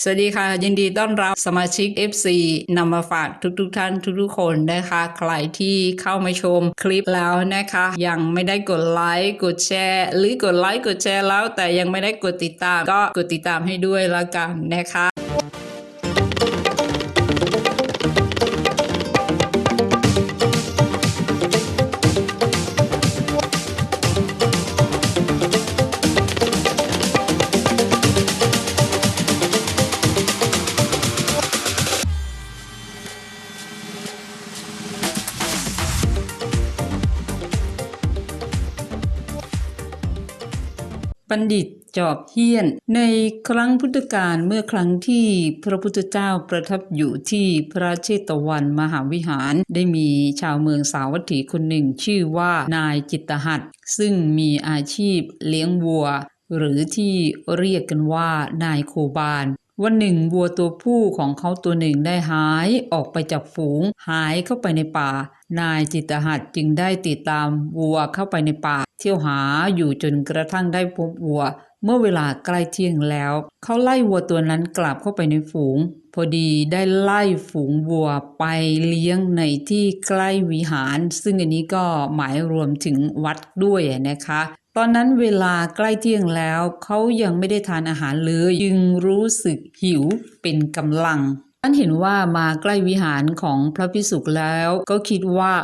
สวัสดีค่ะ ยินดีต้อนรับสมาชิก FC นำมาฝากทุกๆทท่านทุกๆคนนะคะ ใครที่เข้ามาชมคลิปแล้วนะคะ ยังไม่ได้กดไลค์กดแชร์ หรือกดไลค์กดแชร์แล้ว แต่ยังไม่ได้กดติดตามก็กดติดตามให้ด้วยละกันนะคะ บัณฑิตจอบเฮี้ยน ในครั้งพุทธกาลเมื่อครั้งที่พระพุทธเจ้าประทับอยู่ที่พระเชตวันมหาวิหาร ได้มีชาวเมืองสาวัตถีคนหนึ่งชื่อว่านายจิตตหัตซึ่งมีอาชีพเลี้ยงวัว หรือที่เรียกกันว่านายโคบาน วันหนึ่งวัวตัวผู้ของเขาตัวหนึ่งได้หายออกไปจากฝูง หายเข้าไปในป่า นายจิตหัตจึงได้ติดตามวัวเข้าไปในป่า เที่ยวหาอยู่จนกระทั่งได้พบวัว เมื่อเวลาใกล้เที่ยงแล้ว เขาไล่วัวตัวนั้นกลับเข้าไปในฝูง พอดีได้ไล่ฝูงวัวไปเลี้ยงในที่ใกล้วิหาร ซึ่งอันนี้ก็หมายรวมถึงวัดด้วยนะคะ ตอนนั้นเวลาใกล้เที่ยงแล้ว เขายังไม่ได้ทานอาหารเลย จึงรู้สึกหิวเป็นกำลังท่านเห็นว่ามาใกล้วิหารของพระพิสุกแล้ว ก็คิดว่า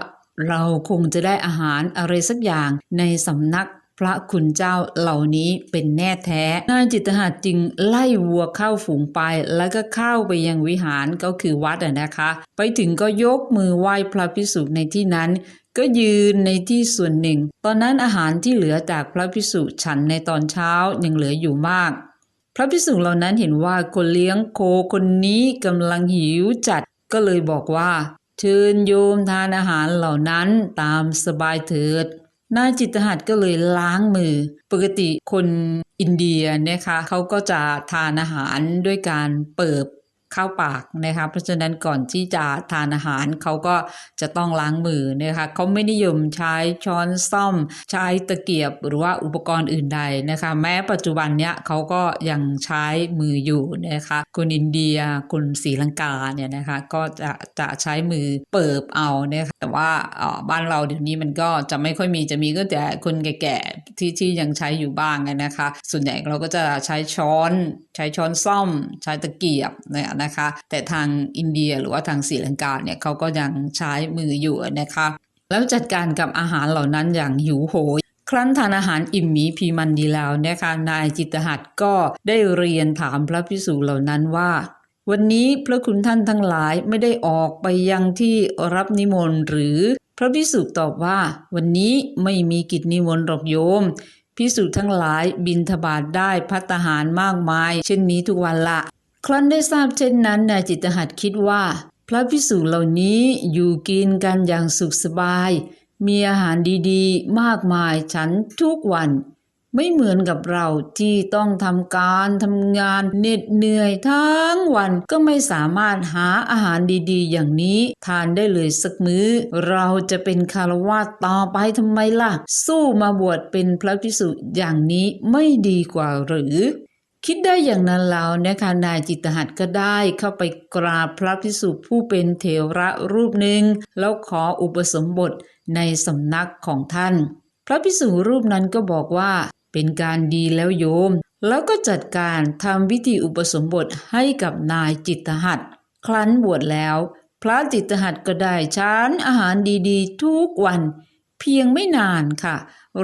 เราคงจะได้อาหารอะไรสักอย่างในสำนักพระคุณเจ้าเหล่านี้เป็นแน่แท้ นายจิตตหัตจึงไล่วัวเข้าฝูงไป แล้วก็เข้าไปยังวิหารก็คือวัดอะนะคะ ไปถึงก็ยกมือไหว้พระพิสุในที่นั้น ก็ยืนในที่ส่วนหนึ่ง ตอนนั้นอาหารที่เหลือจากพระพิสุฉันในตอนเช้ายังเหลืออยู่มาก พระพิสุเหล่านั้นเห็นว่าคนเลี้ยงโคคนนี้กำลังหิวจัดก็เลยบอกว่าเชิญโยมทานอาหารเหล่านั้นตามสบายเถิดนายจิตตหัตก็เลยล้างมือ ปกติคนอินเดียนะคะเขาก็จะทานอาหารด้วยการเปิบ เข้าปากนะคะเพราะฉะนั้นก่อนที่จะทานอาหารเขาก็จะต้องล้างมือนะคะเขาไม่นิยมใช้ช้อนซ่อม ใช้ตะเกียบหรือว่าอุปกรณ์อื่นใดนะคะ แม้ปัจจุบันเนี้ยเขาก็ยังใช้มืออยู่นะคะคนอินเดียคนศรีลังกาเนี่ยนะคะก็จะจะใช้มือเปิบเอานะคะแต่ว่าอ่อบ้านเราเดี๋ยวนี้มันก็จะไม่ค่อยมีจะมีก็แต่คนแก่ๆที่ที่ยังใช้อยู่บ้างนะคะ ส่วนใหญ่เราก็จะใช้ช้อน ใช้ช้อนซ่อม ใช้ตะเกียบเนี่ยนะคะ แต่ทางอินเดียหรือว่าทางศรีลังกาเนี่ยเขาก็ยังใช้มืออยู่นะคะ แล้วจัดการกับอาหารเหล่านั้นอย่างหิวโหยครั้นทานอาหารอิ่มหมีพีมันดีแล้วนะคะนายจิตหัตก็ได้เรียนถามพระพิสุเหล่านั้นว่า วันนี้พระคุณท่านทั้งหลายไม่ได้ออกไปยังที่รับนิมนต์หรือพระพิสุตอบว่า วันนี้ไม่มีกิจนิมนต์หรอกโยมพิสุทั้งหลายบินทบาทได้พัตหารมากมาย เช่นนี้ทุกวันละ ครั้นได้ทราบเช่นนั้นนายจิตหัตคิดว่า พระพิสุเหล่านี้อยู่กินกันอย่างสุขสบาย มีอาหารดีๆ มากมายฉันทุกวัน ไม่เหมือนกับเราที่ต้องทำการทำงานเหน็ดเหนื่อยทั้งวันก็ไม่สามารถหาอาหารดีๆ อย่างนี้ทานได้เลยสักมื้อ เราจะเป็นคารวาสต่อไปทำไมล่ะ สู้มาบวชเป็นพระพิสุอย่างนี้ไม่ดีกว่าหรือ คิดได้อย่างนั้นแล้วนะคะนายจิตตหัตก็ได้เข้าไปกราบพระพิสุผู้เป็นเถระรูปหนึ่ง แล้วขออุปสมบทในสำนักของท่าน พระพิสุรูปนั้นก็บอกว่าเป็นการดีแล้วโยม แล้วก็จัดการทำพิธีอุปสมบทให้กับนายจิตตหัตครั้นบวชแล้ว พระจิตตหัตก็ได้ชานอาหารดีๆ ทุกวัน เพียงไม่นานค่ะ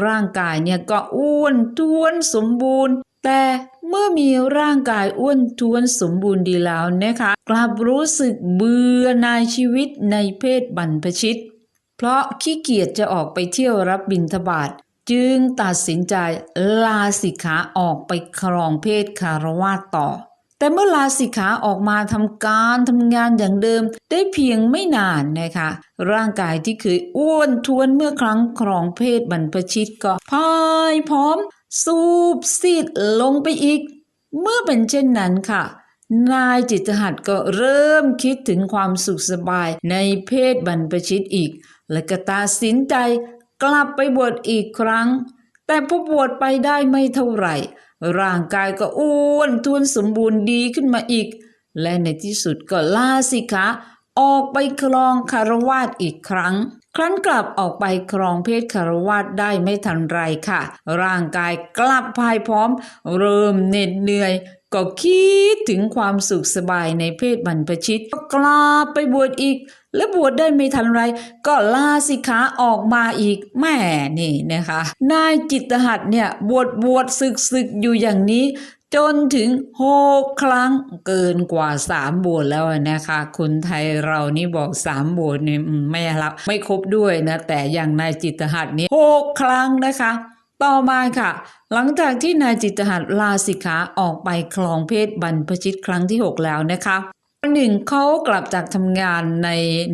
ร่างกายเนี่ยก็อ้วนท้วนสมบูรณ์ แต่เมื่อมีร่างกายอ้วนท้วนสมบูรณ์ดีแล้วนะคะ กลับรู้สึกเบื่อในายชีวิตในเพศบรรพชิต เพราะขี้เกียจจะออกไปเที่ยวรับบิณฑบาตจึงตัดสินใจลาสิกขาออกไปครองเพศคารวาสต่อ แต่เมื่อลาสิกขาออกมาทำการทำงานอย่างเดิมได้เพียงไม่นานนะคะ ร่างกายที่เคยอ้วนท้วนเมื่อครั้งครองเพศบรรพชิตก็พายพร้อม สูบซีดลงไปอีก เมื่อเป็นเช่นนั้นค่ะ นายจิตหัตก็เริ่มคิดถึงความสุขสบายในเพศบรรพชิตอีก และก็ตัดสินใจกลับไปบวชอีกครั้ง แต่พอบวชไปได้ไม่เท่าไหร่ ร่างกายก็อ้วนท้วนสมบูรณ์ดีขึ้นมาอีก และในที่สุดก็ลาสิกขาออกไปครองคารวาสอีกครั้ง ครั้นกลับออกไปครองเพศคารวาสได้ไม่ทันไรค่ะ ร่างกายกลับพายพร้อม เริ่มเหน็ดเหนื่อย ก็คิดถึงความสุขสบายในเพศบรรพชิตก็กลับไปบวชอีก และบวชได้ไม่ทันไร ก็ลาสิขาออกมาอีกแม่นี่นะคะ นายจิตหัตเนี่ยบวชบวชศึกศึกอยู่อย่างนี้จนถึงหกครั้งเกินกว่าสามบวชแล้วนะคะ คนไทยเรานี่บอกสามบวชนี่ยไม่รับไม่ครบด้วยนะแต่อย่างนายจิตหัตนี่หกครั้งนะคะ ต่อมาค่ะ หลังจากที่นายจิตหัตลาสิกขาออกไปคลองเพศบรรพชิตครั้งที่ 6 แล้วนะคะ วันหนึ่งเขากลับจากทำงานใน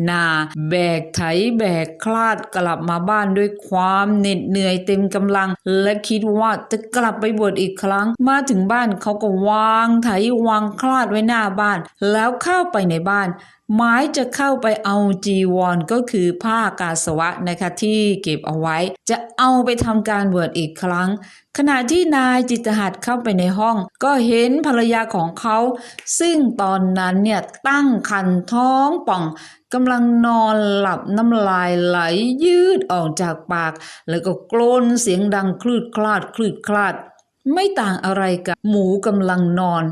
นาแบกไถแบกคลาดกลับมาบ้านด้วยความเหน็ดเหนื่อยเต็มกำลัง และคิดว่าจะกลับไปบวชอีกครั้ง มาถึงบ้านเขาก็วางไถวางคลาดไว้หน้าบ้าน แล้วเข้าไปในบ้าน หมายจะเข้าไปเอาจีวรก็คือผ้ากาสวะนะคะที่เก็บเอาไว้ จะเอาไปทำการบวชอีกครั้ง ขณะที่นายจิตหัตถ์เข้าไปในห้อง ก็เห็นภรรยาของเขา ซึ่งตอนนั้นเนี่ยตั้งคันท้องป่องกำลังนอนหลับน้ำลายไหลยืดออกจากปาก แล้วก็กรนเสียงดังคลืดคลาดคลืดคลาด ไม่ต่างอะไรกับหมูกำลังนอน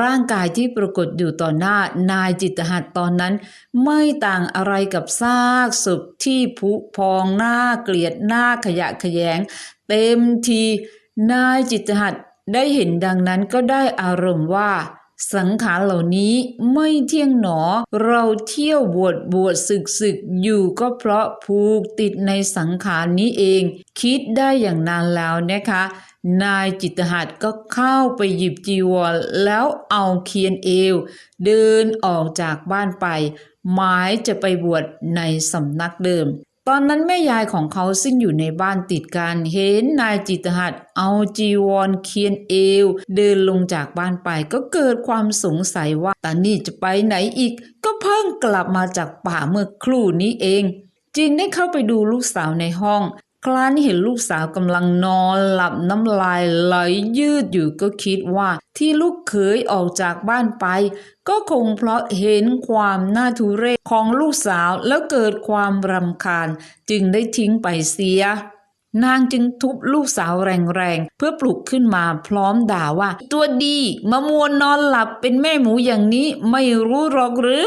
ร่างกายที่ปรากฏอยู่ต่อหน้านายจิตหัตตอนนั้น ไม่ต่างอะไรกับซากศพที่ผุพองหน้าเกลียดหน้าขยะขยง เต็มทีนายจิตหัตได้เห็นดังนั้นก็ได้อารมณ์ว่า สังขารเหล่านี้ไม่เที่ยงหนอ เราเที่ยวบวชบวชศึกศึกอยู่ก็เพราะผูกติดในสังขารนี้เอง คิดได้อย่างนานแล้วนะคะ นายจิตหัตก็เข้าไปหยิบจีวรแล้วเอาเคียนเอว เดินออกจากบ้านไป หมายจะไปบวชในสำนักเดิม ตอนนั้นแม่ยายของเขาซึ่งอยู่ในบ้านติดกันเห็นนายจิตหัตเอาจีวรเคียนเอว เดินลงจากบ้านไปก็เกิดความสงสัยว่าตานี่จะไปไหนอีก ก็เพิ่งกลับมาจากป่าเมื่อครู่นี้เอง จึงได้เข้าไปดูลูกสาวในห้อง ครั้นเห็นลูกสาวกำลังนอนหลับน้ำลายไหลยืดอยู่ก็คิดว่าที่ลูกเขยออกจากบ้านไป ก็คงเพราะเห็นความน่าทุเรศของลูกสาวแล้วเกิดความรำคาญจึงได้ทิ้งไปเสีย นางจึงทุบลูกสาวแรงๆ เพื่อปลุกขึ้นมาพร้อมด่าว่า ตัวดีมามัวนอนหลับเป็นแม่หมูอย่างนี้ไม่รู้หรอกหรือ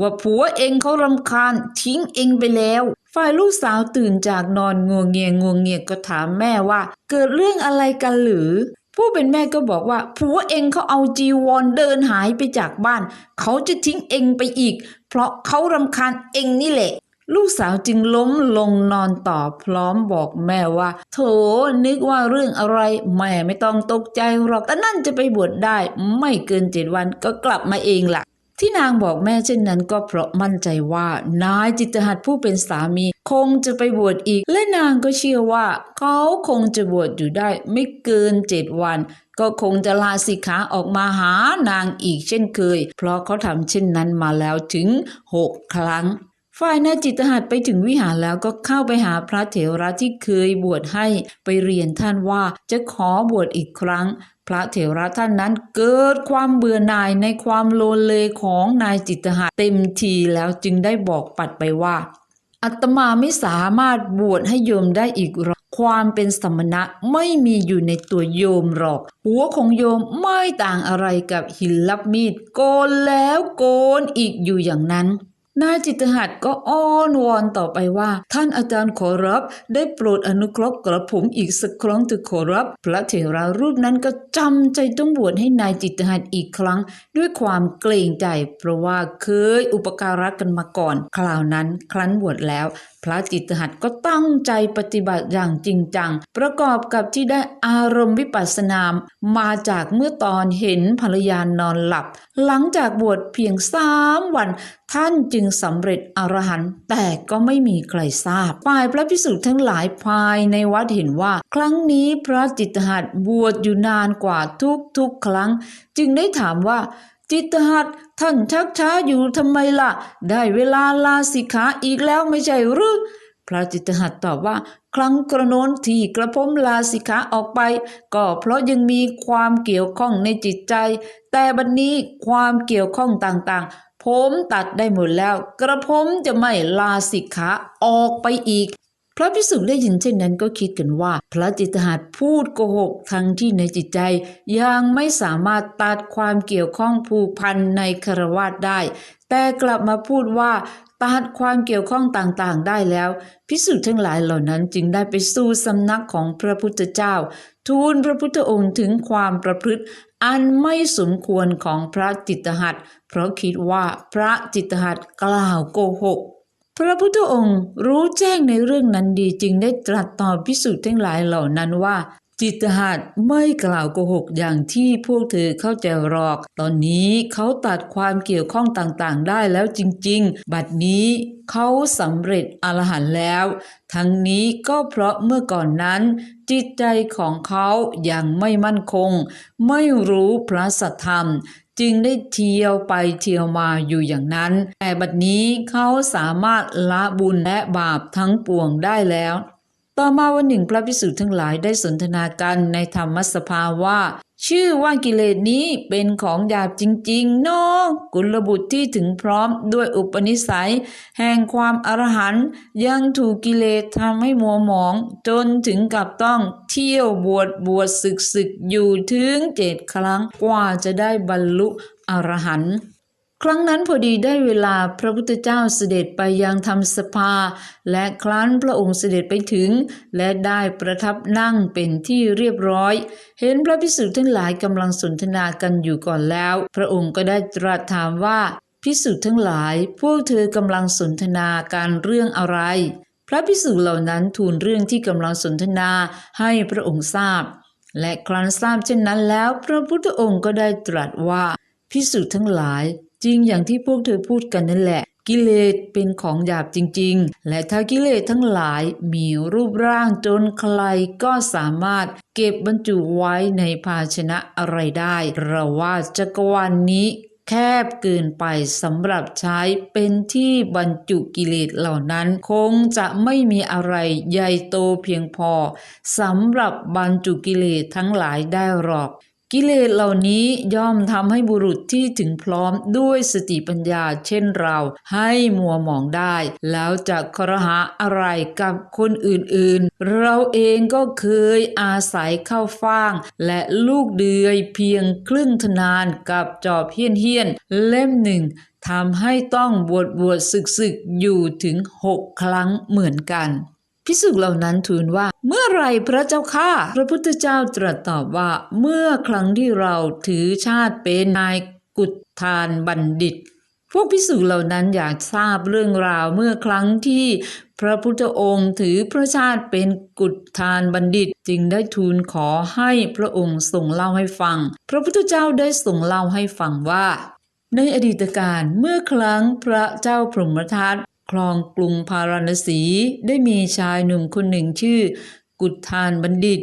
ว่าผัวเองเขารำคาญทิ้งเองไปแล้ว ฝ่ายลูกสาวตื่นจากนอนงวงเงียงวงเงียก็ถามแม่ว่า เกิดเรื่องอะไรกันหรือ ผู้เป็นแม่ก็บอกว่าผัวเองเขาเอาจีวรเดินหายไปจากบ้าน เขาจะทิ้งเองไปอีก เพราะเขารำคาญเองนี่แหละลูกสาวจึงล้มลงนอนต่อพร้อมบอกแม่ว่า โถนึกว่าเรื่องอะไร แม่ไม่ต้องตกใจหรอกแต่นั่นจะไปบวชได้ ไม่เกินเจ็ดวันก็กลับมาเองล่ะ ที่นางบอกแม่เช่นนั้นก็เพราะมั่นใจว่านายจิตหัตผู้เป็นสามี คงจะไปบวชอีก และนางก็เชื่อว่า เขาคงจะบวชอยู่ได้ไม่เกินเจ็ดวัน ก็คงจะลาสิกขาออกมาหานางอีกเช่นเคย เพราะเขาทำเช่นนั้นมาแล้วถึงหกครั้งฝ่ายนายจิตหัตไปถึงวิหารแล้วก็เข้าไปหาพระเถระที่เคยบวชให้ไปเรียนท่านว่าจะขอบวชอีกครั้ง พระเถระท่านนั้นเกิดความเบื่อหน่ายในความโลเลของนายจิตหัตถ์เต็มทีแล้วจึงได้บอกปัดไปว่า อัตมาไม่สามารถบวชให้โยมได้อีกหรอกความเป็นสมณะไม่มีอยู่ในตัวโยมหรอก หัวของโยมไม่ต่างอะไรกับหินลับมีด โกนแล้วโกนอีกอยู่อย่างนั้น นายจิตหัตก็อ้อนวอนต่อไปว่า ท่านอาจารย์ขอรับ ได้โปรดอนุเคราะห์กระผมอีกสักครั้งเถอะขอรับ พระเถระรูปนั้นก็จำใจต้องบวชให้นายจิตหัตอีกครั้ง ด้วยความเกรงใจ เพราะว่าเคยอุปการะกันมาก่อน คราวนั้นครั้นบวชแล้ว พระจิตหัตก็ตั้งใจปฏิบัติอย่างจริงจัง ประกอบกับที่ได้อารมณ์วิปัสสนามาจากเมื่อตอนเห็นภรรยานอนหลับ หลังจากบวชเพียงสามวันท่านจึงสำเร็จอรหันต์แต่ก็ไม่มีใครทราบ ฝ่ายพระพิสุทั้งหลายภายในวัดเห็นว่า ครั้งนี้พระจิตหัตบวชอยู่นานกว่าทุกๆครั้ง จึงได้ถามว่า จิตหัตท่านชักช้าอยู่ทำไมล่ะ ได้เวลาลาสิกขาอีกแล้วไม่ใช่หรือพพระจิตหัตตอบว่า ครั้งกระโน้นที่กระผมลาสิกขาออกไป ก็เพราะยังมีความเกี่ยวข้องในจิตใจ แต่บัดนนี้ความเกี่ยวข้องต่างๆ ผมตัดได้หมดแล้ว กระผมจะไม่ลาสิกขาออกไปอีก พระพิสุได้ยินเช่นนั้นก็คิดกันว่า พระจิตหัตพูดโกหกทั้งที่ในจิตใจ ยังไม่สามารถตัดความเกี่ยวข้องผูกพันในคารวาสได้ แต่กลับมาพูดว่าตัดความเกี่ยวข้องต่างๆ ได้แล้ว พิสุทั้งหลายเหล่านั้นจึงได้ไปสู่สำนักของพระพุทธเจ้า ทูลพระพุทธองค์ถึงความประพฤติอันไม่สมควรของพระจิตหัตเพราะคิดว่าพระจิตหัตกล่าวโกหก พระพุทธองค์รู้แจ้งในเรื่องนั้นดีจึงได้ตรัสตอบพิสุทั้งหลายเหล่านั้นว่า จิตหัตไม่กล่าวโกหกอย่างที่พวกเธอเข้าใจหรอก ตอนนี้เขาตัดความเกี่ยวข้องต่างๆ ได้แล้วจริง ๆ บัดนี้เขาสำเร็จอรหันต์แล้ว ทั้งนี้ก็เพราะเมื่อก่อนนั้น จิตใจของเขายังไม่มั่นคง ไม่รู้พระสัทธรรม จึงได้เที่ยวไปเที่ยวมาอยู่อย่างนั้น แต่บัดนี้เขาสามารถละบุญและบาปทั้งปวงได้แล้ว ต่อมาวันหนึ่งพระภิกษุทั้งหลายได้สนทนากันในธรรมสภาว่า ชื่อว่ากิเลสนี้เป็นของหยาบจริงๆเนาะกุลบุตรที่ถึงพร้อมด้วยอุปนิสัย แห่งความอรหันยังถูกกิเลสทำให้มัวหมอง จนถึงกับต้องเที่ยวบวชบวชศึกศึกอยู่ถึงเจ็ดครั้งกว่าจะได้บรรลุอรหันต์ ครั้งนั้นพอดีได้เวลาพระพุทธเจ้าเสด็จไปยังธรรมสภา และครั้นพระองค์เสด็จไปถึง และได้ประทับนั่งเป็นที่เรียบร้อย เห็นพระภิกษุทั้งหลายกำลังสนทนากันอยู่ก่อนแล้ว พระองค์ก็ได้ตรัสถามว่าภิกษุทั้งหลาย พวกเธอกำลังสนทนาการเรื่องอะไร พระภิกษุเหล่านั้นทูลเรื่องที่กำลังสนทนาให้พระองค์ทราบ และครั้นทราบเช่นนั้นแล้ว พระพุทธองค์ก็ได้ตรัสว่าพิสุทั้งหลาย จริงอย่างที่พวกเธอพูดกันนั่นแหละกิเลสเป็นของหยาบจริง ๆ และถ้ากิเลสทั้งหลายมีรูปร่างจนใครก็สามารถเก็บบรรจุไว้ในภาชนะอะไรได้ เราว่าจักรวาลนนี้แคบเกินไปสำหรับใช้เป็นที่บรรจุกิเลสเหล่านั้น คงจะไม่มีอะไรใหญ่โตเพียงพอสำหรับบรรจุกิเลสทั้งหลายได้หรอก กิเลสเหล่านี้ย่อมทำให้บุรุษที่ถึงพร้อมด้วยสติปัญญาเช่นเราให้มัวหมองได้ แล้วจะครหาอะไรกับคนอื่นๆ เราเองก็เคยอาศัยเข้าฟ่าง และลูกเดือยเพียงครึ่งทนานกับจอบเฮี้ยนเฮียนๆเล่มหนึ่งทำให้ต้องบวชบวชศึกศึกอยู่ถึงหกครั้งเหมือนกัน พิสุกเหล่านั้นทูลว่า เมื่อไรพระเจ้าข้าพระพุทธเจ้าตรัสตอบว่า เมื่อครั้งที่เราถือชาติเป็นนายกุฏทานบัณฑิต พวกพิสุเหล่านั้นอยากทราบเรื่องราวเมื่อครั้งที่พระพุทธองค์ถือพระชาติเป็นกุฏทานบัณฑิตจึงได้ทูลขอให้พระองค์ทรงเล่าให้ฟัง พระพุทธเจ้าได้ทรงเล่าให้ฟังว่า ในอดีตการเมื่อครั้งพระเจ้าพรหมทัต ครองกรุงพาราณสีได้มีชายหนุ่มคนหนึ่งชื่อ กุฏทานบัณฑิต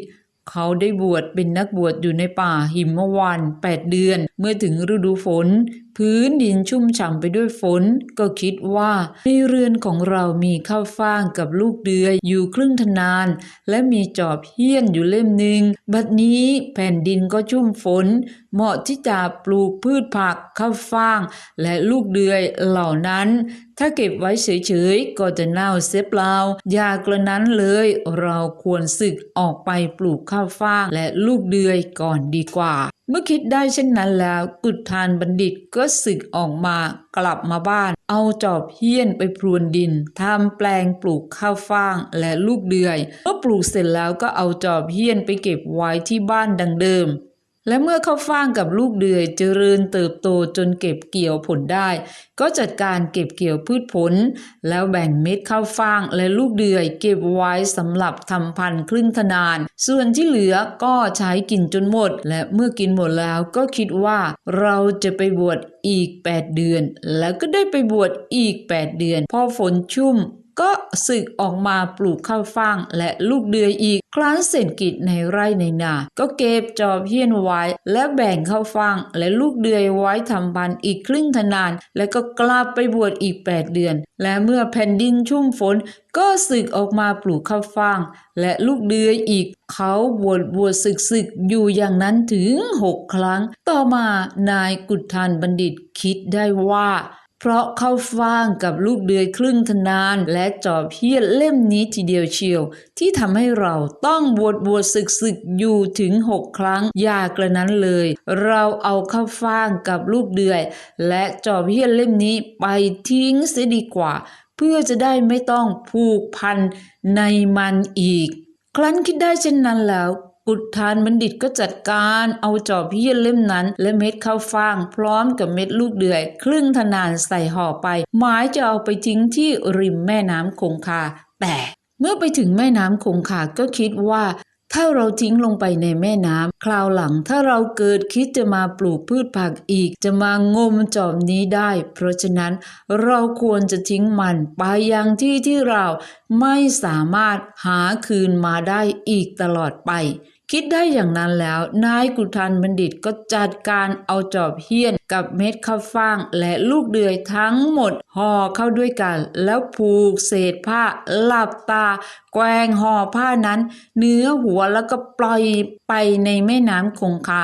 เขาได้บวชเป็นนักบวชอยู่ในป่าหิมวันแปดเดือน เมื่อถึงฤดูฝนพื้นดินชุ่มฉ่ำไปด้วยฝน ก็คิดว่า ในเรือนของเรามีข้าวฟ่างกับลูกเดือยอยู่ครึ่งทนาน และมีจอบเฮี้ยนอยู่เล่มหนึ่งบัดนี้แผ่นดินก็ชุ่มฝน เหมาะที่จะปลูกพืชผักข้าวฟ่าง และลูกเดือยเหล่านั้น ถ้าเก็บไว้เฉยๆก็จะเน่าเสียเปล่าอย่ากระนั้นเลยเราควรศึกออกไปปลูกข้าวฟ่างและลูกเดือยก่อนดีกว่าเมื่อคิดได้เช่นนั้นแล้วกุฏทานบัณฑิตก็สึกออกมากลับมาบ้าน เอาจอบเฮี้ยนไปพรวนดินทำแปลงปลูกข้าวฟ่างและลูกเดือย เมื่อปลูกเสร็จแล้วก็เอาจอบเฮี้ยนไปเก็บไว้ที่บ้านดังเดิม และเมื่อข้าวฟ่างกับลูกเดือยเจริญเติบโตจนเก็บเกี่ยวผลได้ ก็จัดการเก็บเกี่ยวพืชผล แล้วแบ่งเม็ดข้าวฟ่างและลูกเดือยเก็บไว้สำหรับทำพันธุ์ครึ่งทนาน ส่วนที่เหลือก็ใช้กินจนหมด และเมื่อกินหมดแล้วก็คิดว่าเราจะไปบวชอีก 8 เดือน แล้วก็ได้ไปบวชอีก 8 เดือน พอฝนชุ่ม ก็สึกออกมาปลูกข้าวฟ่างและลูกเดือยอีก ครั้นเสร็จกิจในไร่ในนา ก็เก็บจอบเฮียนไว้ และแบ่งข้าวฟ่างและลูกเดือยไว้ทำบันอีกครึ่งทนาน และก็กลับไปบวชอีก 8 เดือน และเมื่อแผ่นดินชุ่มฝน ก็สึกออกมาปลูกข้าวฟ่าง และลูกเดือยอีก เขาบวชบวชศึกศึกอยู่อย่างนั้นถึงหกครั้ง ต่อมานายกุฏทานบัณฑิตคิดได้ว่า เพราะเข้าฟ่างกับลูกเดือยครึ่งทนาน และจอบเพียดเล่มนี้ทีเดียวเชียว ที่ทำให้เราต้องบวชบวชศึกศึกอยู่ถึงหกครั้ง อย่ากระนั้นเลย เราเอาเข้าฟ่างกับลูกเดือย และจอบเพียดเล่มนี้ไปทิ้งเสียดีกว่า เพื่อจะได้ไม่ต้องผูกพันในมันอีก ครั้นคิดได้เช่นนั้นแล้ว กุฏทานบัณฑิตก็จัดการเอาจอบเพี้ยนเล่มนั้น และเม็ดข้าวฟ่าง พร้อมกับเม็ดลูกเดือย ครึ่งทนานใส่ห่อไป หมายจะเอาไปทิ้งที่ริมแม่น้ำคงคา แต่เมื่อไปถึงแม่น้ำคงคาก็คิดว่าถ้าเราทิ้งลงไปในแม่น้ำคราวหลังถ้าเราเกิดคิดจะมาปลูกพืชผักอีก จะมางมจอบนี้ได้ เพราะฉะนั้นเราควรจะทิ้งมันไปยังที่ที่เราไม่สามารถหาคืนมาได้อีกตลอดไป คิดได้อย่างนั้นแล้ว นายกุทันบัณฑิตก็จัดการเอาจอบเฮี้ยนกับเม็ดข้าวฟ่างและลูกเดือยทั้งหมดห่อเข้าด้วยกัน แล้วผูกเศษผ้าหลับตา แกวงห่อผ้านั้น เนื้อหัวแล้วก็ปล่อยไปในแม่น้ำคงคา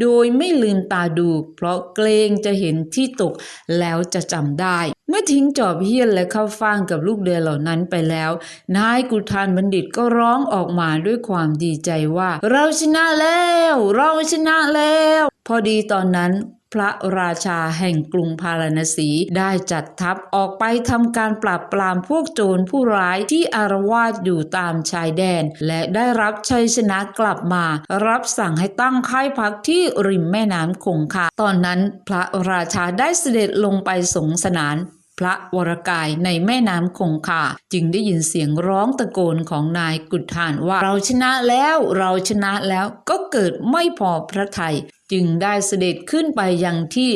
โดยไม่ลืมตาดู เพราะเกรงจะเห็นที่ตกแล้วจะจำได้ เมื่อทิ้งจอบเฮี้ยนและเข้าฟ่างกับลูกเดือยเหล่านั้นไปแล้ว นายกุทานบัณฑิตก็ร้องออกมาด้วยความดีใจว่า เราชนะแล้ว เราชนะแล้ว พอดีตอนนั้นพระราชาแห่งกรุงพาราณสีได้จัดทัพออกไปทำการปราบปรามพวกโจรผู้ร้ายที่อารวาสอยู่ตามชายแดน และได้รับชัยชนะกลับมา รับสั่งให้ตั้งค่ายพักที่ริมแม่น้ำคงคาตอนนั้นพระราชาได้เสด็จลงไปสงสนาน พระวรกายในแม่น้ำคงคาจึงได้ยินเสียงร้องตะโกนของนายกุฏฐานว่าเราชนะแล้วเราชนะแล้วก็เกิดไม่พอพระทยัยจึงได้เสด็จขึ้นไปยังที่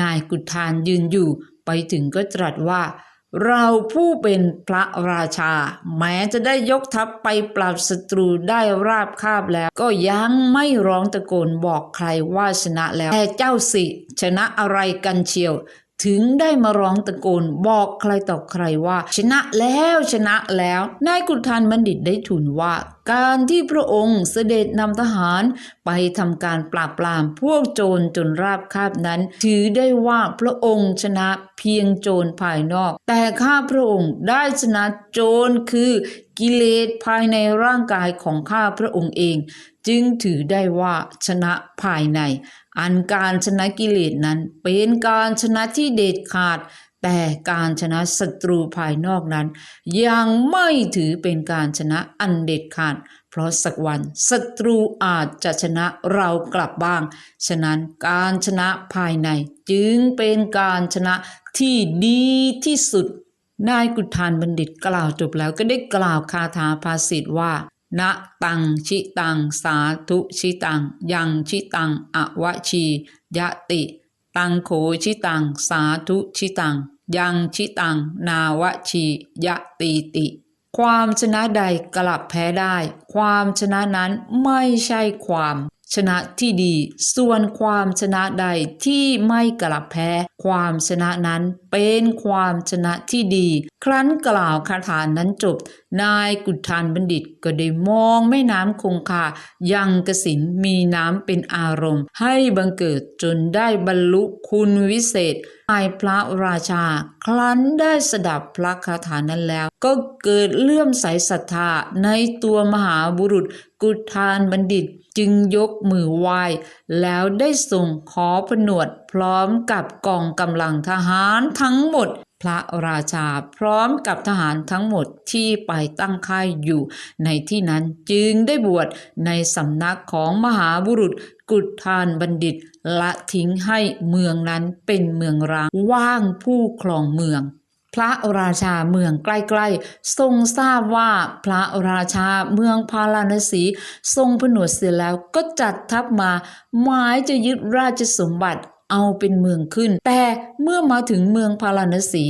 นายกุฏฐานยืนอยู่ ไปถึงก็ตรัสว่า เราผู้เป็นพระราชา แม้จะได้ยกทัพไปปราบศัตรูได้ราบคาบแล้ว ก็ยังไม่ร้องตะโกนบอกใครว่าชนะแล้วแต่เจ้าสิ ชนะอะไรกันเชียว ถึงได้มาร้องตะโกนบอกใครต่อใครว่า ชนะแล้วชนะแล้วนายกุฏานบัณฑิตได้ทูลว่า การที่พระองค์เสด็จนำทหารไปทำการปราบปรามพวกโจรจนราบคาบนั้น ถือได้ว่าพระองค์ชนะเพียงโจรภายนอก แต่ข้าพระองค์ได้ชนะโจรคือกิเลสภายในร่างกายของข้าพระองค์เอง จึงถือได้ว่าชนะภายใน อันการชนะกิเลสนั้นเป็นการชนะที่เด็ดขาด แต่การชนะศัตรูภายนอกนั้น ยังไม่ถือเป็นการชนะอันเด็ดขาด เพราะสักวันศัตรูอาจจะชนะเรากลับบ้าง ฉะนั้นการชนะภายในจึงเป็นการชนะที่ดีที่สุดนายกุฏานบัณฑิตกล่าวจบแล้วก็ได้กล่าวคาถาภาษิตว่า นะตังชิตังสาธุชิตัง ยังชิตังอวชียะติ ตังโขชิตังสาธุชิตัง ยังชิตัง นาวชียะตีติ ความชนะใดกลับแพ้ได้ ความชนะนั้นไม่ใช่ความ ชนะที่ดี ส่วนความชนะใดที่ไม่กลับแพ้ ความชนะนั้นเป็นความชนะที่ดี ครั้นกล่าวคาถานั้นจบ นายกุฏานบัณฑิตก็ได้มองแม่น้ำคงคายังกสินมีน้ำเป็นอารมณ์ ให้บังเกิดจนได้บรรลุคุณวิเศษนายพระราชา ครั้นได้สดับพระคาถานั้นแล้ว ก็เกิดเลื่อมใสศรัทธาในตัวมหาบุรุษ กุฏานบัณฑิตจึงยกมือไหว้แล้วได้ส่งขอผนวดพร้อมกับกองกำลังทหารทั้งหมด พระราชาพร้อมกับทหารทั้งหมดที่ไปตั้งค่ายอยู่ ในที่นั้นจึงได้บวชในสำนักของมหาบุรุษกุฏานบัณฑิตละทิ้งให้เมืองนั้นเป็นเมืองร้างว่างผู้ครองเมือง พระราชาเมืองใกล้ๆ ทรงทราบว่าพระราชาเมืองพาราณสี ทรงผนวดเสร็จแล้วก็จัดทัพมาหมายจะยึดราชสมบัติเอาเป็นเมืองขึ้น แต่เมื่อมาถึงเมืองพาราณสี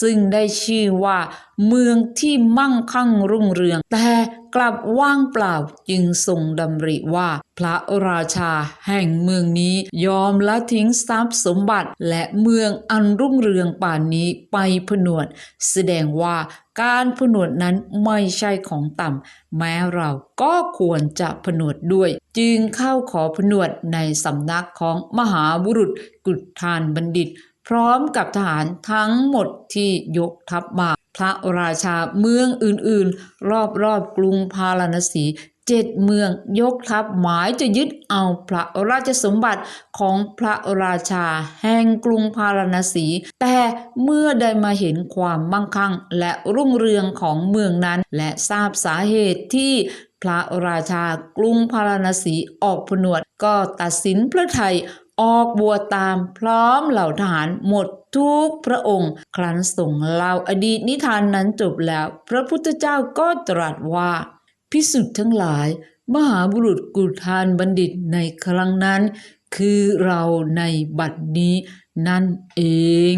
ซึ่งได้ชื่อว่า เมืองที่มั่งคั่งรุ่งเรือง แต่กลับว่างเปล่าจึงทรงดำริว่า พระราชาแห่งเมืองนี้ยอมละทิ้งทรัพย์สมบัติและเมืองอันรุ่งเรืองป่านนี้ไปผนวด แสดงว่าการผนวดนั้นไม่ใช่ของต่ำ แม้เราก็ควรจะผนวดด้วย จึงเข้าขอผนวดในสำนักของมหาบุรุษกุฏทานบัณฑิต พร้อมกับทหารทั้งหมดที่ยกทัพมา พระราชาเมืองอื่นๆ รอบๆกรุงพาราณสีเจ็ดเมืองยกทัพหมายจะยึดเอาพระราชสมบัติของพระราชาแห่งกรุงพาราณสี แต่เมื่อได้มาเห็นความมั่งคั่ง และรุ่งเรืองของเมืองนั้น และทราบสาเหตุที่พระราชากรุงพาราณสีออกผนวดก็ตัดสินพระไทย ออกบัวตามพร้อมเหล่าทหารหมดทุกพระองค์ ครั้นส่งเล่าอดีตนิทานนั้นจบแล้ว พระพุทธเจ้าก็ตรัสว่า พิสุทธ์ทั้งหลาย มหาบุรุษกุทานบัณฑิตในครั้งนั้น คือเราในบัดนี้นั่นเอง